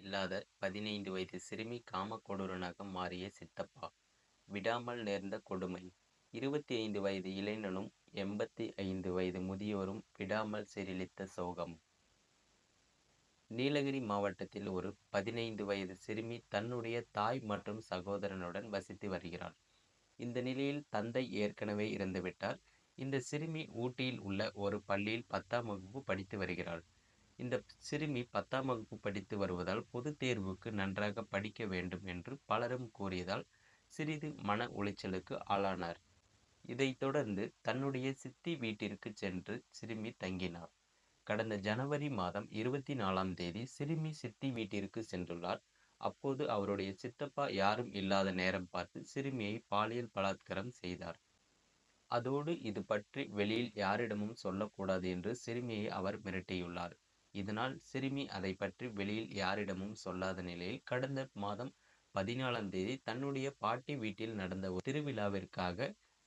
இல்லாத பதினைந்து வயது சிறுமி காமக்கொடூரனாக மாறிய சித்தப்பா. விடாமல் நேர்ந்த கொடுமை. இருபத்தி ஐந்து வயது இளைஞனும் எண்பத்தி ஐந்து வயது முதியோரும் விடாமல் சீரழித்த சோகம். நீலகிரி மாவட்டத்தில் ஒரு பதினைந்து வயது சிறுமி தன்னுடைய தாய் மற்றும் சகோதரனுடன் வசித்து வருகிறாள். இந்த நிலையில் தந்தை ஏற்கனவே இறந்துவிட்டார். இந்த சிறுமி ஊட்டியில் உள்ள ஒரு பள்ளியில் பத்தாம் வகுப்பு படித்து வருகிறாள். இந்த சிறுமி பத்தாம் வகுப்பு படித்து வருவதால் பொதுத் தேர்வுக்கு நன்றாக படிக்க வேண்டும் என்று பலரும் கூறியதால் சிறிது மன உளைச்சலுக்கு ஆளானார். இதைத் தொடர்ந்து தன்னுடைய சித்தி வீட்டிற்கு சென்று சிறுமி தங்கினார். கடந்த ஜனவரி மாதம் இருபத்தி நாலாம் தேதி சிறுமி சித்தி வீட்டிற்கு சென்றுள்ளார். அப்போது அவருடைய சித்தப்பா யாரும் இல்லாத நேரம் பார்த்து சிறுமியை பாலியல் பலாத்காரம் செய்தார். அதோடு இது பற்றி வெளியில் யாரிடமும் சொல்லக்கூடாது என்று சிறுமியை அவர் மிரட்டியுள்ளார். இதனால் சிறுமி அதை பற்றி வெளியில் யாரிடமும் சொல்லாத நிலையில் கடந்த மாதம் பதினாலாம் தேதி தன்னுடைய பாட்டி வீட்டில் நடந்த ஒரு திருவிழாவிற்காக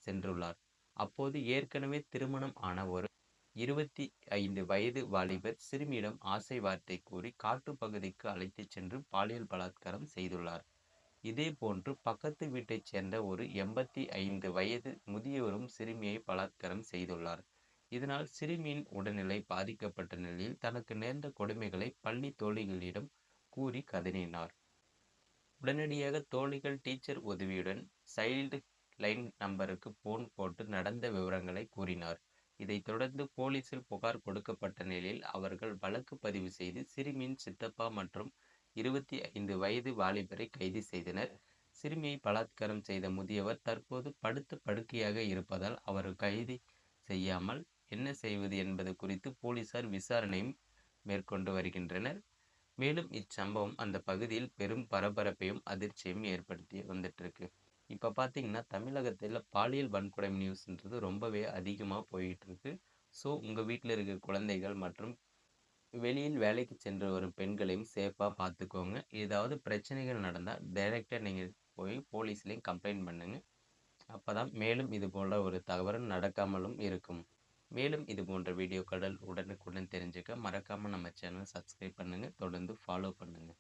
சென்றுள்ளார். அப்போது ஏற்கனவே திருமணம் ஆன ஒரு இருபத்தி ஐந்து வயது வாலிபர் சிறுமியிடம் ஆசை வார்த்தை கூறி காட்டு பகுதிக்கு அழைத்துச் சென்று பாலியல் பலாத்காரம் செய்துள்ளார். இதே போன்று பக்கத்து வீட்டைச் சேர்ந்த ஒரு எண்பத்தி ஐந்து வயது முதியவரும் சிறுமியை பலாத்காரம் செய்துள்ளார். இதனால் சிறுமியின் உடல்நிலை பாதிக்கப்பட்ட நிலையில் தனக்கு நேர்ந்த கொடுமைகளை பள்ளி தோழிகளிடம் கூறி கதறினார். உடனடியாக தோழிகள் டீச்சர் உதவியுடன் சைல்டு லைன் நம்பருக்கு போன் போட்டு நடந்த விவரங்களை கூறினார். இதைத் தொடர்ந்து போலீசில் புகார் கொடுக்கப்பட்ட நிலையில் அவர்கள் வழக்கு பதிவு செய்து சிறுமியின் சித்தப்பா மற்றும் இருபத்தி ஐந்து வயது வாலிபரை கைது செய்தனர். சிறுமியை பலாத்காரம் செய்த முதியவர் தற்போது படுத்து படுக்கையாக இருப்பதால் அவர் கைது செய்யாமல் என்ன செய்வது என்பது குறித்து போலீசார் விசாரணையும் மேற்கொண்டு வருகின்றனர். மேலும் இச்சம்பவம் அந்த பகுதியில் பெரும் பரபரப்பையும் அதிர்ச்சியும் ஏற்படுத்தி வந்துட்டுருக்கு. இப்போ பார்த்தீங்கன்னா தமிழகத்தில் பாலியல் வன்கொடை நியூஸ்ன்றது ரொம்பவே அதிகமாக போயிட்டு இருக்கு ஸோ உங்கள் வீட்டில் இருக்கிற குழந்தைகள் மற்றும் வெளியில் வேலைக்கு சென்று வரும் பெண்களையும் சேஃபாக பார்த்துக்கோங்க ஏதாவது பிரச்சனைகள் நடந்தால் டைரெக்டாக நீங்கள் போய் போலீஸ்லேயும் கம்ப்ளைண்ட் பண்ணுங்கள் அப்போ தான் மேலும் இது போல் ஒரு தவறு நடக்காமலும் இருக்கும். மேலும் இது போன்ற வீடியோக்கள் உடனுக்குடன் தெரிஞ்சுக்க மறக்காமல் நம்ம சேனல் சப்ஸ்கிரைப் பண்ணுங்கள் தொடர்ந்து ஃபாலோ பண்ணுங்கள்